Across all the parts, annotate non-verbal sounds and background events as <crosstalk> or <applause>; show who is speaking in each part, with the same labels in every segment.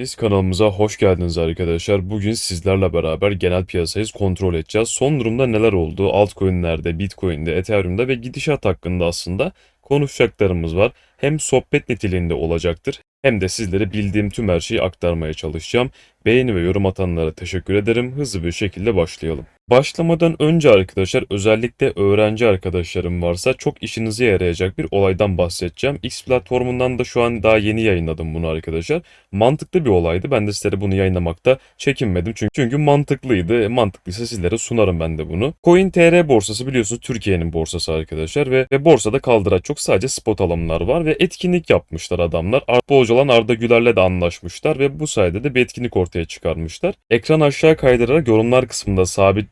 Speaker 1: Hepiniz kanalımıza hoş geldiniz arkadaşlar. Bugün sizlerle beraber genel piyasayı kontrol edeceğiz. Son durumda neler oldu? Altcoin'lerde, Bitcoin'de, Ethereum'da ve gidişat hakkında aslında konuşacaklarımız var. Hem sohbet niteliğinde olacaktır hem de sizlere bildiğim tüm her şeyi aktarmaya çalışacağım. Beğeni ve yorum atanlara teşekkür ederim. Hızlı bir şekilde başlayalım. Başlamadan önce arkadaşlar özellikle öğrenci arkadaşlarım varsa çok işinize yarayacak bir olaydan bahsedeceğim. X platformundan da şu an daha yeni yayınladım bunu arkadaşlar. Mantıklı bir olaydı. Ben de sizlere bunu yayınlamakta çekinmedim. Çünkü, çünkü mantıklıydı. Mantıklıysa sizlere sunarım ben de bunu. Coin.tr borsası biliyorsunuz Türkiye'nin borsası arkadaşlar ve, ve borsada kaldıraç çok sadece spot alımlar var ve etkinlik yapmışlar adamlar. Bolca olan Arda Güler'le de anlaşmışlar ve bu sayede de bir etkinlik ortaya çıkarmışlar. Ekran aşağı kaydırarak yorumlar kısmında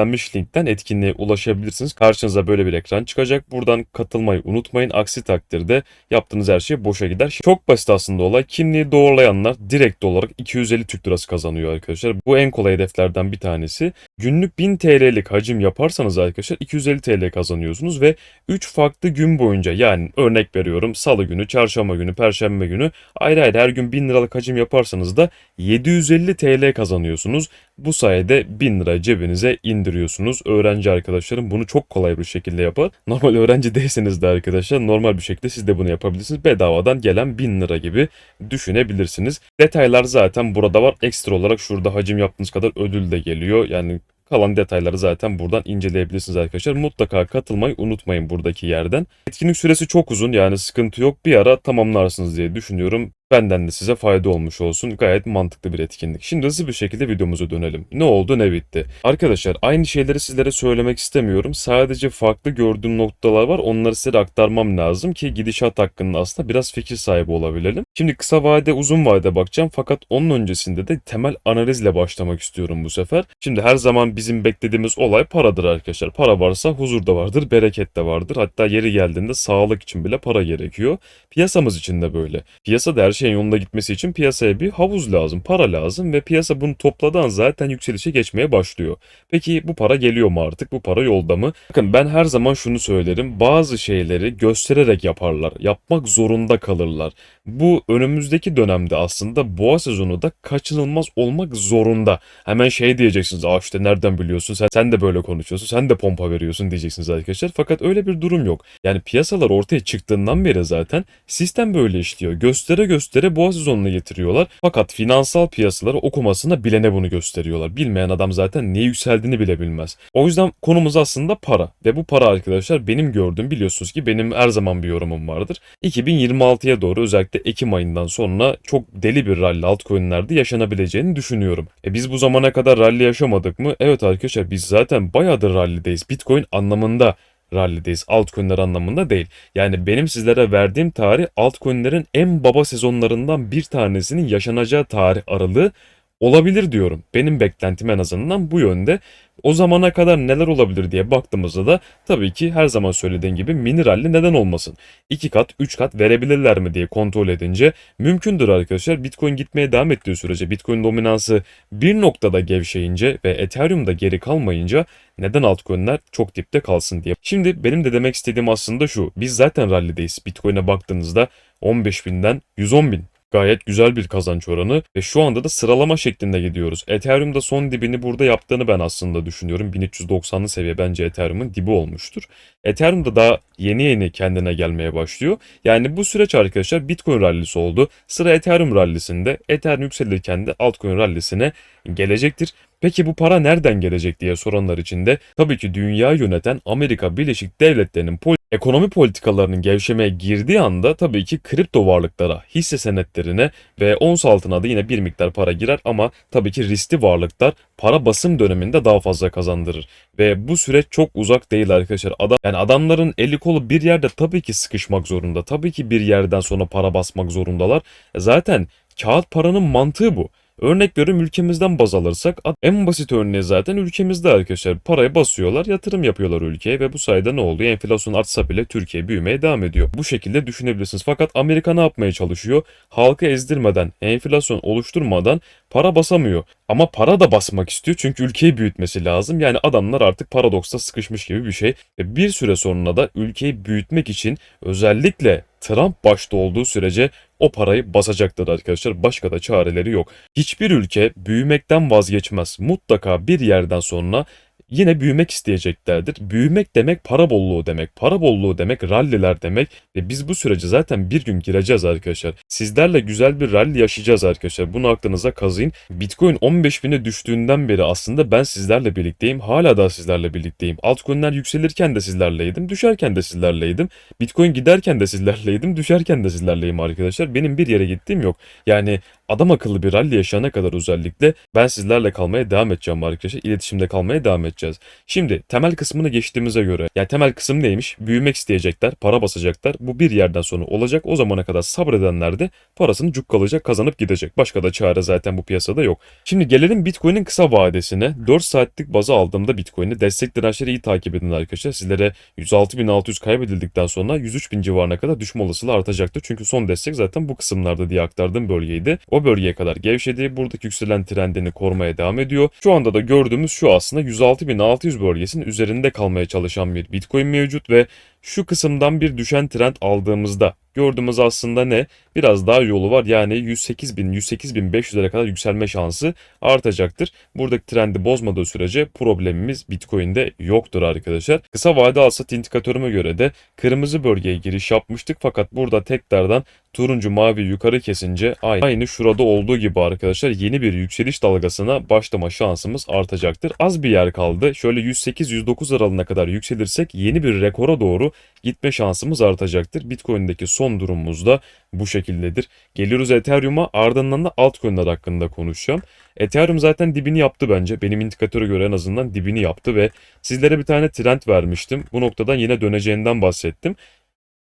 Speaker 1: sabitlenmiş linkten etkinliğe ulaşabilirsiniz. Karşınıza böyle bir ekran çıkacak. Buradan katılmayı unutmayın. Aksi takdirde yaptığınız her şey boşa gider. Çok basit aslında olay. Kimliği doğrulayanlar direkt olarak 250 Türk Lirası kazanıyor arkadaşlar. Bu en kolay hedeflerden bir tanesi. Günlük 1000 TL'lik hacim yaparsanız arkadaşlar 250 TL kazanıyorsunuz ve 3 farklı gün boyunca yani örnek veriyorum salı günü, çarşamba günü, perşembe günü ayrı ayrı her gün 1000 liralık hacim yaparsanız da 750 TL kazanıyorsunuz. Bu sayede 1000 lira cebinize indiriyorsunuz. Öğrenci arkadaşlarım bunu çok kolay bir şekilde yapar. Normal öğrenci <laughs> değilseniz de arkadaşlar normal bir şekilde siz de bunu yapabilirsiniz. Bedavadan gelen 1000 lira gibi düşünebilirsiniz. Detaylar zaten burada var. Ekstra olarak şurada hacim yaptığınız kadar ödül de geliyor. Yani Kalan detayları zaten buradan inceleyebilirsiniz arkadaşlar. Mutlaka katılmayı unutmayın buradaki yerden. Etkinlik süresi çok uzun yani sıkıntı yok. Bir ara tamamlarsınız diye düşünüyorum. Benden de size fayda olmuş olsun. Gayet mantıklı bir etkinlik. Şimdi hızlı bir şekilde videomuza dönelim. Ne oldu ne bitti? Arkadaşlar aynı şeyleri sizlere söylemek istemiyorum. Sadece farklı gördüğüm noktalar var. Onları size aktarmam lazım ki gidişat hakkında aslında biraz fikir sahibi olabilelim. Şimdi kısa vade uzun vade bakacağım fakat onun öncesinde de temel analizle başlamak istiyorum bu sefer. Şimdi her zaman bizim beklediğimiz olay paradır arkadaşlar. Para varsa huzur da vardır, bereket de vardır. Hatta yeri geldiğinde sağlık için bile para gerekiyor. Piyasamız için de böyle. Piyasada her şeyin yolunda gitmesi için piyasaya bir havuz lazım, para lazım ve piyasa bunu topladığı an zaten yükselişe geçmeye başlıyor. Peki bu para geliyor mu artık? Bu para yolda mı? Bakın ben her zaman şunu söylerim. Bazı şeyleri göstererek yaparlar. Yapmak zorunda kalırlar. Bu önümüzdeki dönemde aslında boğa sezonu da kaçınılmaz olmak zorunda. Hemen şey diyeceksiniz. Aa işte nereden biliyorsun? Sen, sen de böyle konuşuyorsun. Sen de pompa veriyorsun diyeceksiniz arkadaşlar. Fakat öyle bir durum yok. Yani piyasalar ortaya çıktığından beri zaten sistem böyle işliyor. Göstere göstere boğa sezonuna getiriyorlar. Fakat finansal piyasaları okumasına bilene bunu gösteriyorlar. Bilmeyen adam zaten niye yükseldiğini bile bilmez. O yüzden konumuz aslında para. Ve bu para arkadaşlar benim gördüğüm biliyorsunuz ki benim her zaman bir yorumum vardır. 2026'ya doğru özellikle Ekim ayından sonra çok deli bir rally altcoin'lerde yaşanabileceğini düşünüyorum. E biz bu zamana kadar rally yaşamadık mı? Evet arkadaşlar biz zaten bayağıdır rally'deyiz. Bitcoin anlamında rally'deyiz. Altcoin'ler anlamında değil. Yani benim sizlere verdiğim tarih altcoin'lerin en baba sezonlarından bir tanesinin yaşanacağı tarih aralığı olabilir diyorum. Benim beklentim en azından bu yönde. O zamana kadar neler olabilir diye baktığımızda da tabii ki her zaman söylediğim gibi mini rally neden olmasın? 2 kat 3 kat verebilirler mi diye kontrol edince mümkündür arkadaşlar. Bitcoin gitmeye devam ettiği sürece Bitcoin dominansı bir noktada gevşeyince ve Ethereum'da geri kalmayınca neden altcoin'ler çok dipte kalsın diye. Şimdi benim de demek istediğim aslında şu. Biz zaten rally'deyiz. Bitcoin'e baktığınızda 15.000'den 110.000 Gayet güzel bir kazanç oranı ve şu anda da sıralama şeklinde gidiyoruz. Ethereum'da son dibini burada yaptığını ben aslında düşünüyorum. 1390'lı seviye bence Ethereum'un dibi olmuştur. Ethereum'da daha yeni yeni kendine gelmeye başlıyor. Yani bu süreç arkadaşlar Bitcoin rallisi oldu. Sıra Ethereum rallisinde. Ethereum yükselirken de altcoin rallisine gelecektir. Peki bu para nereden gelecek diye soranlar için de tabii ki dünya yöneten Amerika Birleşik Devletleri'nin pol ekonomi politikalarının gevşemeye girdiği anda tabii ki kripto varlıklara, hisse senetlerine ve ons altına da yine bir miktar para girer ama tabii ki riskli varlıklar para basım döneminde daha fazla kazandırır. Ve bu süreç çok uzak değil arkadaşlar. Adam yani adamların eli kolu bir yerde tabii ki sıkışmak zorunda. Tabii ki bir yerden sonra para basmak zorundalar. Zaten kağıt paranın mantığı bu. Örnek veriyorum ülkemizden baz alırsak en basit örneği zaten ülkemizde arkadaşlar. Parayı basıyorlar, yatırım yapıyorlar ülkeye ve bu sayede ne oluyor? Enflasyon artsa bile Türkiye büyümeye devam ediyor. Bu şekilde düşünebilirsiniz. Fakat Amerika ne yapmaya çalışıyor? Halkı ezdirmeden, enflasyon oluşturmadan para basamıyor. Ama para da basmak istiyor çünkü ülkeyi büyütmesi lazım. Yani adamlar artık paradoksta sıkışmış gibi bir şey. Ve bir süre sonra da ülkeyi büyütmek için özellikle Trump başta olduğu sürece o parayı basacaktır arkadaşlar. Başka da çareleri yok. Hiçbir ülke büyümekten vazgeçmez. Mutlaka bir yerden sonra yine büyümek isteyeceklerdir. Büyümek demek para bolluğu demek. Para bolluğu demek ralliler demek. Ve biz bu sürece zaten bir gün gireceğiz arkadaşlar. Sizlerle güzel bir rally yaşayacağız arkadaşlar. Bunu aklınıza kazıyın. Bitcoin 15 bine düştüğünden beri aslında ben sizlerle birlikteyim. Hala da sizlerle birlikteyim. Altcoin'ler yükselirken de sizlerleydim. Düşerken de sizlerleydim. Bitcoin giderken de sizlerleydim. Düşerken de sizlerleyim arkadaşlar. Benim bir yere gittiğim yok. Yani adam akıllı bir rally yaşayana kadar özellikle ben sizlerle kalmaya devam edeceğim arkadaşlar. İletişimde kalmaya devam edeceğiz. Şimdi temel kısmını geçtiğimize göre yani temel kısım neymiş? Büyümek isteyecekler, para basacaklar. Bu bir yerden sonra olacak. O zamana kadar sabredenler de parasını cukkalayacak, kazanıp gidecek. Başka da çare zaten bu piyasada yok. Şimdi gelelim Bitcoin'in kısa vadesine. 4 saatlik baza aldığımda Bitcoin'i destek dirençleri iyi takip edin arkadaşlar. Sizlere 106.600 kaybedildikten sonra 103.000 civarına kadar düşme olasılığı artacaktır. Çünkü son destek zaten bu kısımlarda diye aktardığım bölgeydi. O bölgeye kadar gevşedi. Buradaki yükselen trendini korumaya devam ediyor. Şu anda da gördüğümüz şu aslında 106.600 bölgesinin üzerinde kalmaya çalışan bir Bitcoin mevcut ve şu kısımdan bir düşen trend aldığımızda gördüğümüz aslında ne? Biraz daha yolu var. Yani 108.000, 108.500'lere kadar yükselme şansı artacaktır. Buradaki trendi bozmadığı sürece problemimiz Bitcoin'de yoktur arkadaşlar. Kısa vade alsat indikatörüme göre de kırmızı bölgeye giriş yapmıştık fakat burada tekrardan turuncu mavi yukarı kesince aynı şurada olduğu gibi arkadaşlar yeni bir yükseliş dalgasına başlama şansımız artacaktır. Az bir yer kaldı. Şöyle 108-109 aralığına kadar yükselirsek yeni bir rekora doğru gitme şansımız artacaktır. Bitcoin'deki son durumumuz da bu şekildedir. Geliyoruz Ethereum'a ardından da altcoin'ler hakkında konuşacağım. Ethereum zaten dibini yaptı bence. Benim indikatöre göre en azından dibini yaptı ve sizlere bir tane trend vermiştim. Bu noktadan yine döneceğinden bahsettim.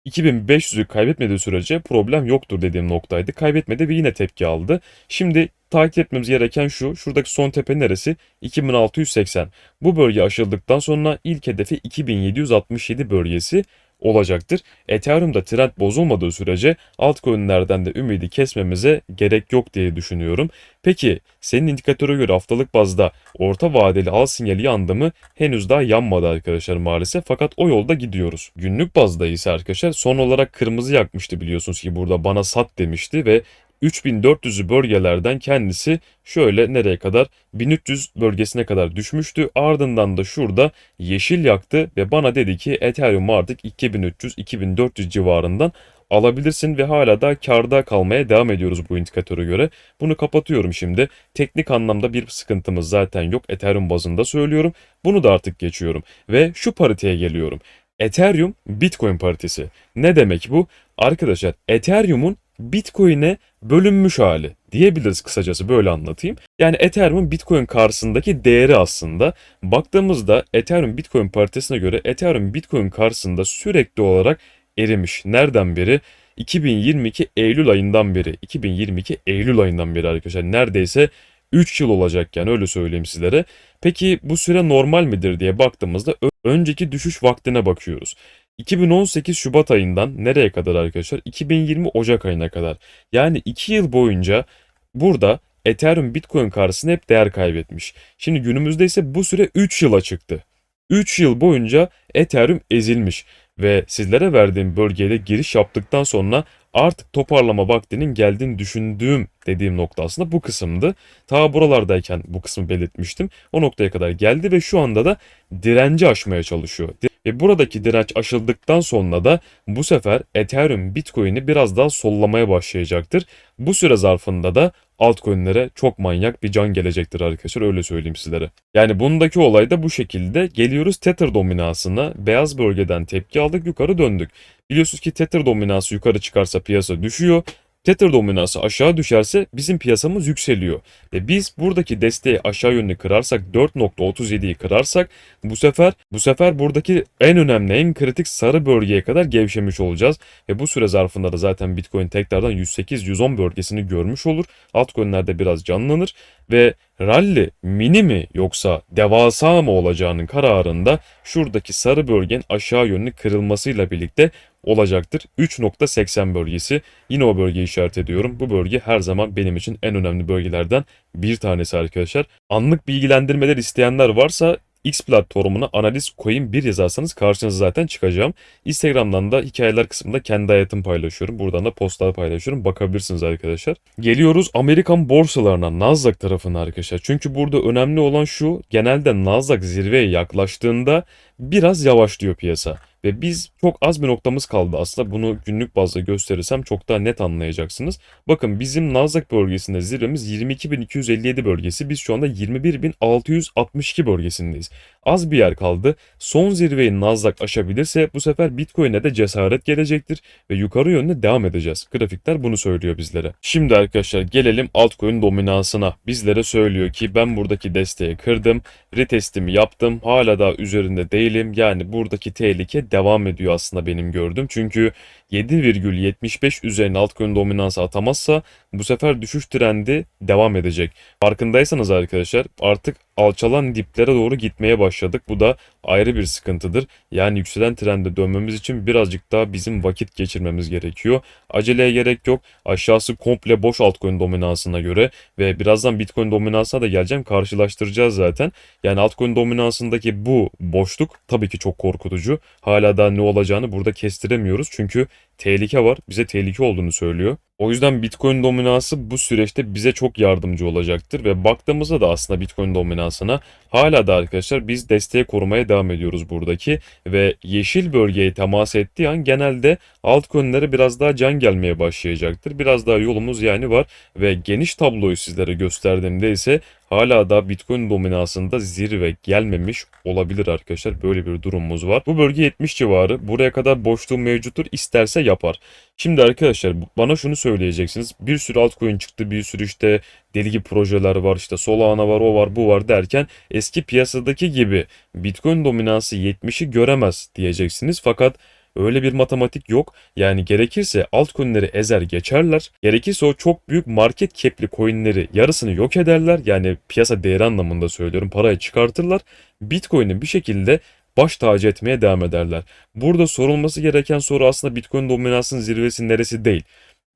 Speaker 1: 2500'ü kaybetmediği sürece problem yoktur dediğim noktaydı. Kaybetmedi ve yine tepki aldı. Şimdi takip etmemiz gereken şu. Şuradaki son tepe neresi? 2680. Bu bölge aşıldıktan sonra ilk hedefi 2767 bölgesi olacaktır. Ethereum'da trend bozulmadığı sürece altcoin'lerden de ümidi kesmemize gerek yok diye düşünüyorum. Peki senin indikatöre göre haftalık bazda orta vadeli al sinyali yandı mı? Henüz daha yanmadı arkadaşlar maalesef fakat o yolda gidiyoruz. Günlük bazda ise arkadaşlar son olarak kırmızı yakmıştı biliyorsunuz ki burada bana sat demişti ve 3400'ü bölgelerden kendisi şöyle nereye kadar 1300 bölgesine kadar düşmüştü. Ardından da şurada yeşil yaktı ve bana dedi ki Ethereum artık 2300-2400 civarından alabilirsin ve hala da karda kalmaya devam ediyoruz bu indikatöre göre. Bunu kapatıyorum şimdi. Teknik anlamda bir sıkıntımız zaten yok Ethereum bazında söylüyorum. Bunu da artık geçiyorum ve şu pariteye geliyorum. Ethereum Bitcoin paritesi. Ne demek bu? Arkadaşlar Ethereum'un Bitcoin'e bölünmüş hali diyebiliriz kısacası böyle anlatayım. Yani Ethereum'un Bitcoin karşısındaki değeri aslında baktığımızda Ethereum Bitcoin paritesine göre Ethereum Bitcoin karşısında sürekli olarak erimiş. Nereden beri? 2022 Eylül ayından beri. 2022 Eylül ayından beri arkadaşlar. Neredeyse 3 yıl olacakken öyle söyleyeyim sizlere. Peki bu süre normal midir diye baktığımızda önceki düşüş vaktine bakıyoruz. 2018 Şubat ayından nereye kadar arkadaşlar? 2020 Ocak ayına kadar. Yani 2 yıl boyunca burada Ethereum Bitcoin karşısında hep değer kaybetmiş. Şimdi günümüzde ise bu süre 3 yıla çıktı. 3 yıl boyunca Ethereum ezilmiş ve sizlere verdiğim bölgeye giriş yaptıktan sonra artık toparlama vaktinin geldiğini düşündüğüm dediğim nokta aslında bu kısımdı. Ta buralardayken bu kısmı belirtmiştim. O noktaya kadar geldi ve şu anda da direnci aşmaya çalışıyor. Ve buradaki direnç aşıldıktan sonra da bu sefer Ethereum Bitcoin'i biraz daha sollamaya başlayacaktır. Bu süre zarfında da altcoin'lere çok manyak bir can gelecektir arkadaşlar öyle söyleyeyim sizlere. Yani bundaki olay da bu şekilde. Geliyoruz Tether dominansına. Beyaz bölgeden tepki aldık yukarı döndük. Biliyorsunuz ki Tether dominansı yukarı çıkarsa piyasa düşüyor. Tether dominansı aşağı düşerse bizim piyasamız yükseliyor. Ve biz buradaki desteği aşağı yönlü kırarsak 4.37'yi kırarsak bu sefer bu sefer buradaki en önemli en kritik sarı bölgeye kadar gevşemiş olacağız. Ve bu süre zarfında da zaten Bitcoin tekrardan 108-110 bölgesini görmüş olur. Altcoin'lerde biraz canlanır ve rally mini mi yoksa devasa mı olacağının kararında şuradaki sarı bölgenin aşağı yönlü kırılmasıyla birlikte olacaktır. 3.80 bölgesi yine o bölgeyi işaret ediyorum. Bu bölge her zaman benim için en önemli bölgelerden bir tanesi arkadaşlar. Anlık bilgilendirmeler isteyenler varsa X platformuna analiz coin 1 yazarsanız karşınıza zaten çıkacağım. Instagram'dan da hikayeler kısmında kendi hayatımı paylaşıyorum. Buradan da postlar paylaşıyorum. Bakabilirsiniz arkadaşlar. Geliyoruz Amerikan borsalarına Nasdaq tarafına arkadaşlar. Çünkü burada önemli olan şu genelde Nasdaq zirveye yaklaştığında biraz yavaşlıyor piyasa. Ve biz çok az bir noktamız kaldı aslında bunu günlük bazda gösterirsem çok daha net anlayacaksınız. Bakın bizim Nasdaq bölgesinde zirvemiz 22.257 bölgesi. Biz şu anda 21.662 bölgesindeyiz. Az bir yer kaldı. Son zirveyi Nasdaq aşabilirse bu sefer Bitcoin'e de cesaret gelecektir ve yukarı yönde devam edeceğiz. Grafikler bunu söylüyor bizlere. Şimdi arkadaşlar gelelim altcoin dominansına. Bizlere söylüyor ki ben buradaki desteği kırdım. Retestimi yaptım. Hala daha üzerinde değilim. Yani buradaki tehlike devam ediyor aslında benim gördüğüm. Çünkü 7,75 üzerine altcoin dominansı atamazsa bu sefer düşüş trendi devam edecek. Farkındaysanız arkadaşlar artık alçalan diplere doğru gitmeye başladık. Bu da ayrı bir sıkıntıdır. Yani yükselen trende dönmemiz için birazcık daha bizim vakit geçirmemiz gerekiyor. Aceleye gerek yok. Aşağısı komple boş altcoin dominansına göre ve birazdan Bitcoin dominansına da geleceğim. Karşılaştıracağız zaten. Yani altcoin dominansındaki bu boşluk tabii ki çok korkutucu. Hala daha ne olacağını burada kestiremiyoruz. Çünkü tehlike var. Bize tehlike olduğunu söylüyor. O yüzden Bitcoin dominansı bu süreçte bize çok yardımcı olacaktır ve baktığımızda da aslında Bitcoin dominansına hala da arkadaşlar biz desteği korumaya devam ediyoruz buradaki ve yeşil bölgeye temas ettiği an genelde altcoin'lere biraz daha can gelmeye başlayacaktır. Biraz daha yolumuz yani var ve geniş tabloyu sizlere gösterdiğimde ise hala da Bitcoin dominansında zirve gelmemiş olabilir arkadaşlar. Böyle bir durumumuz var. Bu bölge 70 civarı. Buraya kadar boşluğu mevcuttur. İsterse yapar. Şimdi arkadaşlar bana şunu söyleyeceksiniz. Bir sürü altcoin çıktı. Bir sürü işte deli gibi projeler var. işte Solana var, o var, bu var derken eski piyasadaki gibi Bitcoin dominansı 70'i göremez diyeceksiniz. Fakat Öyle bir matematik yok. Yani gerekirse altcoin'leri ezer geçerler. Gerekirse o çok büyük market cap'li coin'leri yarısını yok ederler. Yani piyasa değeri anlamında söylüyorum. Parayı çıkartırlar. Bitcoin'i bir şekilde baş tacı etmeye devam ederler. Burada sorulması gereken soru aslında Bitcoin dominansının zirvesi neresi değil.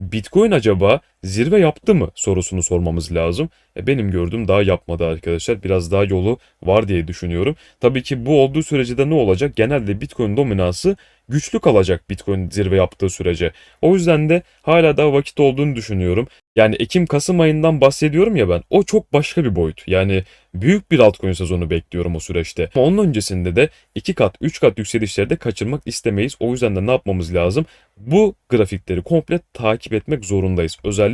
Speaker 1: Bitcoin acaba zirve yaptı mı sorusunu sormamız lazım. E benim gördüğüm daha yapmadı arkadaşlar. Biraz daha yolu var diye düşünüyorum. Tabii ki bu olduğu sürece de ne olacak? Genelde Bitcoin dominansı güçlü kalacak Bitcoin zirve yaptığı sürece. O yüzden de hala daha vakit olduğunu düşünüyorum. Yani Ekim-Kasım ayından bahsediyorum ya ben. O çok başka bir boyut. Yani büyük bir altcoin sezonu bekliyorum o süreçte. Ama onun öncesinde de 2 kat 3 kat yükselişleri de kaçırmak istemeyiz. O yüzden de ne yapmamız lazım? Bu grafikleri komple takip etmek zorundayız. Özellikle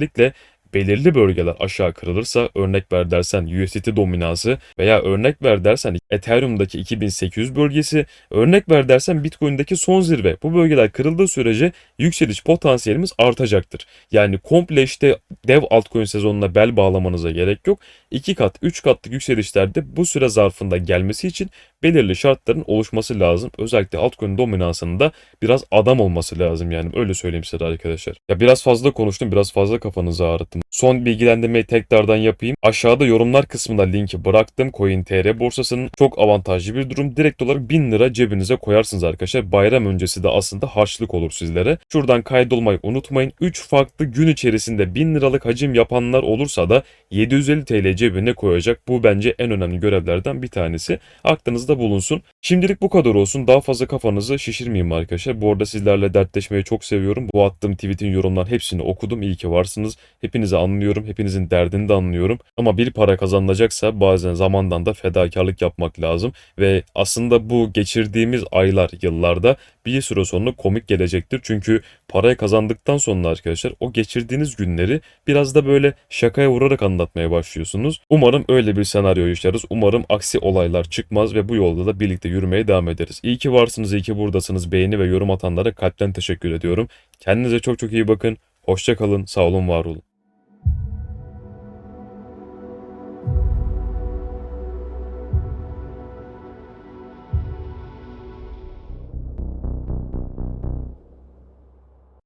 Speaker 1: belirli bölgeler aşağı kırılırsa örnek ver dersen USDT dominansı veya örnek ver dersen Ethereum'daki 2800 bölgesi örnek ver dersen Bitcoin'deki son zirve bu bölgeler kırıldığı sürece yükseliş potansiyelimiz artacaktır. Yani komple işte dev altcoin sezonuna bel bağlamanıza gerek yok. 2 kat 3 katlık yükselişlerde bu süre zarfında gelmesi için belirli şartların oluşması lazım. Özellikle altcoin dominansında biraz adam olması lazım yani öyle söyleyeyim size arkadaşlar. Ya biraz fazla konuştum biraz fazla kafanızı ağrıttım. Son bilgilendirmeyi tekrardan yapayım. Aşağıda yorumlar kısmında linki bıraktım. CoinTR borsasının çok avantajlı bir durum. Direkt olarak 1000 lira cebinize koyarsınız arkadaşlar. Bayram öncesi de aslında harçlık olur sizlere. Şuradan kaydolmayı unutmayın. 3 farklı gün içerisinde 1000 liralık hacim yapanlar olursa da 750 TL cebine koyacak. Bu bence en önemli görevlerden bir tanesi. Aklınızda bulunsun. Şimdilik bu kadar olsun. Daha fazla kafanızı şişirmeyeyim arkadaşlar. Bu arada sizlerle dertleşmeyi çok seviyorum. Bu attığım tweetin yorumlar hepsini okudum. İyi ki varsınız. Hepinizi anlıyorum. Hepinizin derdini de anlıyorum. Ama bir para kazanılacaksa bazen zamandan da fedakarlık yapmak lazım. Ve aslında bu geçirdiğimiz aylar, yıllarda bir süre sonra komik gelecektir. Çünkü parayı kazandıktan sonra arkadaşlar o geçirdiğiniz günleri biraz da böyle şakaya vurarak anlatmaya başlıyorsunuz. Umarım öyle bir senaryo yaşarız. Umarım aksi olaylar çıkmaz ve bu yolda da birlikte yürümeye devam ederiz. İyi ki varsınız, iyi ki buradasınız. Beğeni ve yorum atanlara kalpten teşekkür ediyorum. Kendinize çok çok iyi bakın. Hoşça kalın, sağ olun, var olun.